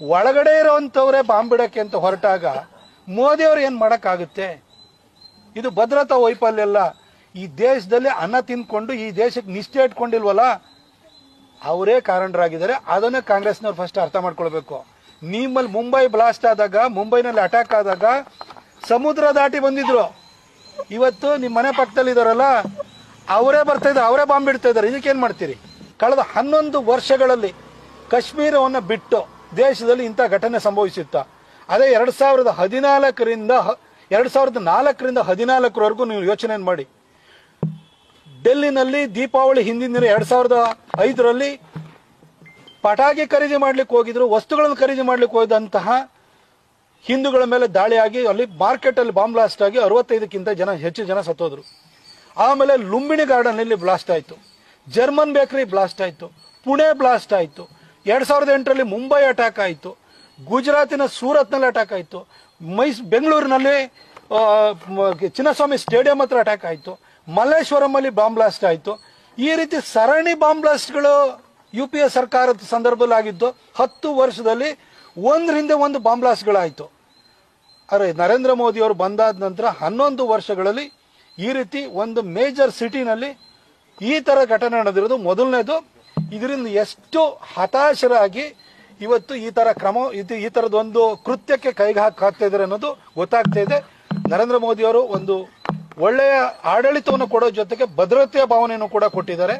ಒಳಗಡೆ ಇರೋಂಥವ್ರೆ ಬಾಂಬ್ ಬಿಡಕ್ಕೆ ಅಂತ ಹೊರಟಾಗ ಮೋದಿ ಅವ್ರು ಏನ್ ಮಾಡಕ್ಕಾಗುತ್ತೆ? ಇದು ಭದ್ರತಾ ವೈಫಲ್ಯ ಅಲ್ಲ. ಈ ದೇಶದಲ್ಲಿ ಅನ್ನ ತಿನ್ಕೊಂಡು ಈ ದೇಶಕ್ಕೆ ನಿಷ್ಠೆ ಇಟ್ಕೊಂಡಿಲ್ವಲ್ಲ? ಅವರೇ ಕಾರಣರಾಗಿದ್ದಾರೆ. ಅದನ್ನ ಕಾಂಗ್ರೆಸ್ನವ್ರು ಫಸ್ಟ್ ಅರ್ಥ ಮಾಡ್ಕೊಳ್ಬೇಕು. ನಿಮ್ಮಲ್ಲಿ ಮುಂಬೈ ಬ್ಲಾಸ್ಟ್ ಆದಾಗ, ಮುಂಬೈನಲ್ಲಿ ಅಟ್ಯಾಕ್ ಆದಾಗ, ಸಮುದ್ರ ದಾಟಿ ಬಂದಿದ್ರು. ಇವತ್ತು ನಿಮ್ಮ ಮನೆ ಪಕ್ಕದಲ್ಲಿ ಇದಾರಲ್ಲ, ಅವರೇ ಬರ್ತಾ ಇದ್ದಾರೆ, ಅವರೇ ಬಾಂಬ್ ಇಡ್ತಾ ಇದ್ದಾರೆ ಏನು ಮಾಡ್ತೀರಿ? ಕಳೆದ ಹನ್ನೊಂದು ವರ್ಷಗಳಲ್ಲಿ ಕಾಶ್ಮೀರವನ್ನು ಬಿಟ್ಟು ದೇಶದಲ್ಲಿ ಇಂಥ ಘಟನೆ ಸಂಭವಿಸಿತ್ತ. ಅದೇ ಎರಡು ಸಾವಿರದ ಹದಿನಾಲ್ಕರಿಂದ ಎರಡು ಸಾವಿರದ ನಾಲ್ಕರಿಂದ ಹದಿನಾಲ್ಕರವರೆಗೂ ನೀವು ಯೋಚನೆ ಮಾಡಿ. ಡೆಲ್ಲಿನಲ್ಲಿ ದೀಪಾವಳಿ ಹಿಂದಿನ ದಿನ ಎರಡು ಸಾವಿರದ ಐದರಲ್ಲಿ ಪಟಾಕಿ ಖರೀದಿ ಮಾಡ್ಲಿಕ್ಕೆ ಹೋಗಿದ್ರು, ವಸ್ತುಗಳನ್ನು ಖರೀದಿ ಮಾಡ್ಲಿಕ್ಕೆ ಹೋದಂತಹ ಹಿಂದೂಗಳ ಮೇಲೆ ದಾಳಿಯಾಗಿ ಅಲ್ಲಿ ಮಾರ್ಕೆಟಲ್ಲಿ ಬಾಂಬ್ ಬ್ಲಾಸ್ಟ್ ಆಗಿ ಅರವತ್ತೈದಕ್ಕಿಂತ ಜನ, ಹೆಚ್ಚು ಜನ ಸತ್ತೋದ್ರು. ಆಮೇಲೆ ಲುಂಬಿಣಿ ಗಾರ್ಡನ್ ಅಲ್ಲಿ ಬ್ಲಾಸ್ಟ್ ಆಯಿತು. ಜರ್ಮನ್ ಬೇಕರಿ ಬ್ಲಾಸ್ಟ್ ಆಯಿತು. ಪುಣೆ ಬ್ಲಾಸ್ಟ್ ಆಯ್ತು. ಎರಡ್ ಸಾವಿರದ ಎಂಟರಲ್ಲಿ ಮುಂಬೈ ಅಟ್ಯಾಕ್ ಆಯಿತು. ಗುಜರಾತಿನ ಸೂರತ್ನಲ್ಲಿ ಅಟ್ಯಾಕ್ ಆಯಿತು. ಮೈಸ್, ಬೆಂಗಳೂರಿನಲ್ಲಿ ಚಿನ್ನಸ್ವಾಮಿ ಸ್ಟೇಡಿಯಂ ಹತ್ರ ಅಟ್ಯಾಕ್ ಆಯಿತು. ಮಲ್ಲೇಶ್ವರಂ ಅಲ್ಲಿ ಬಾಂಬ್ ಬ್ಲಾಸ್ಟ್ ಆಯಿತು. ಈ ರೀತಿ ಸರಣಿ ಬಾಂಬ್ ಬ್ಲಾಸ್ಟ್ಗಳು ಯು ಪಿ ಎ ಸರ್ಕಾರದ ಸಂದರ್ಭದಲ್ಲಿ ಆಗಿದ್ದು, ಹತ್ತು ವರ್ಷದಲ್ಲಿ ಒಂದ್ರ ಹಿಂದೆ ಒಂದು ಬಾಂಬ್ ಬ್ಲಾಸ್ಟ್ಗಳಾಯಿತು ಅರೆ, ನರೇಂದ್ರ ಮೋದಿ ಅವರು ಬಂದಾದ ನಂತರ ಹನ್ನೊಂದು ವರ್ಷಗಳಲ್ಲಿ ಈ ರೀತಿ ಒಂದು ಮೇಜರ್ ಸಿಟಿನಲ್ಲಿ ಈ ತರ ಘಟನೆ ನಡೆದಿರೋದು. ಮೊದಲನೇದು ಇದರಿಂದ ಎಷ್ಟು ಹತಾಶರಾಗಿ ಇವತ್ತು ಈ ತರ ಕ್ರಮ, ಇದು ಈ ತರದೊಂದು ಕೃತ್ಯಕ್ಕೆ ಕೈಗೆ ಹಾಕಿ ಹಾಕ್ತಾ ಇದ್ದಾರೆ ಅನ್ನೋದು ಗೊತ್ತಾಗ್ತಾ ಇದೆ. ನರೇಂದ್ರ ಮೋದಿ ಅವರು ಒಂದು ಒಳ್ಳೆಯ ಆಡಳಿತವನ್ನು ಕೊಡೋ ಜೊತೆಗೆ ಭದ್ರತೆಯ ಭಾವನೆಯನ್ನು ಕೂಡ ಕೊಟ್ಟಿದ್ದಾರೆ.